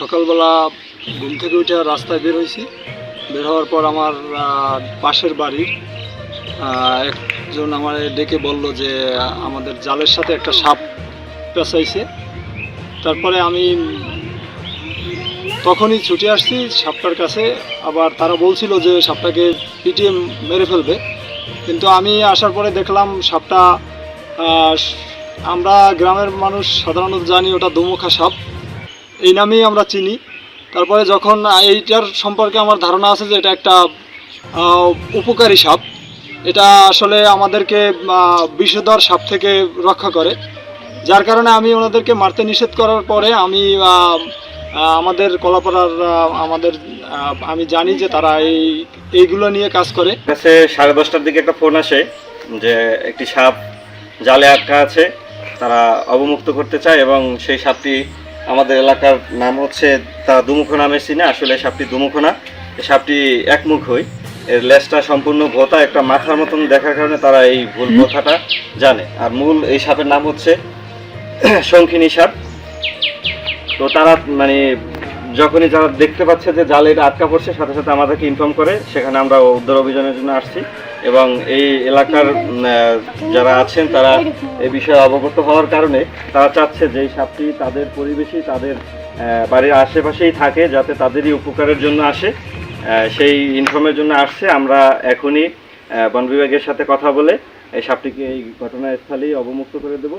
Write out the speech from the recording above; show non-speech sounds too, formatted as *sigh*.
সকালবেলা ঘুম থেকে উঠে রাস্তায় বের হয়েছি। বের হওয়ার পর আমার পাশের বাড়ির একজন আমার ডেকে বলল যে, আমাদের জালের সাথে একটা সাপ পেঁচাইছে। তারপরে আমি তখনই ছুটে আসছি সাপটার কাছে। আবার তারা বলছিল যে, সাপটাকে পিটিয়ে মেরে ফেলবে। কিন্তু আমি আসার পরে দেখলাম সাপটা আমরা গ্রামের মানুষ সাধারণত জানি ওটা দুমুখা সাপ। এই নামেই আমরা চিনি। তারপরে যখন এইটার সম্পর্কে আমার ধারণা আছে যে এটা একটা উপকারী সাপ, এটা আসলে আমাদেরকে বিষধর সাপ থেকে রক্ষা করে। যার কারণে আমি ওনাদেরকে মারতে নিষেধ করার পরে আমি আমাদের কলাপাড়ার আমাদের আমি জানি যে তারা এই, এইগুলো নিয়ে কাজ করে। কাছে সাড়ে দশটার দিকে একটা ফোন আসে যে একটি সাপ জালে আটকা আছে, তারা অবমুক্ত করতে চায় এবং সেই সাপটি আমাদের এলাকার নাম হচ্ছে তা দুমুখো নামে চিনে আসলে সাপটি দুমুখো না এই সাপটি একমুখ হই। এর লেজটা সম্পূর্ণ ভোতা একটা মাথার মতন দেখার কারণে তারা এই ভুল কথাটা জানে। আর মূল এই সাপের নাম হচ্ছে *clears throat* শঙ্খিনী সাপ। তো তারা মানে যখনই যারা দেখতে পাচ্ছে যে জালে এটা আটকা পড়ছে সাথে সাথে আমাদেরকে ইনফর্ম করে সেখানে আমরা উদ্ধার অভিযানের জন্য আসছি। এবং এই এলাকার যারা আছেন, তারা এই বিষয়ে অবগত হওয়ার কারণে তারা চাচ্ছে যে সাপটি তাদের পরিবেশেই তাদের বাড়ির আশেপাশেই থাকে যাতে তাদেরই উপকারের জন্য আসে। সেই ইনফর্মের জন্য আসছে। আমরা এখনই বন বিভাগের সাথে কথা বলে এই সাপটিকে এই ঘটনাস্থলেই অবমুক্ত করে দেবো।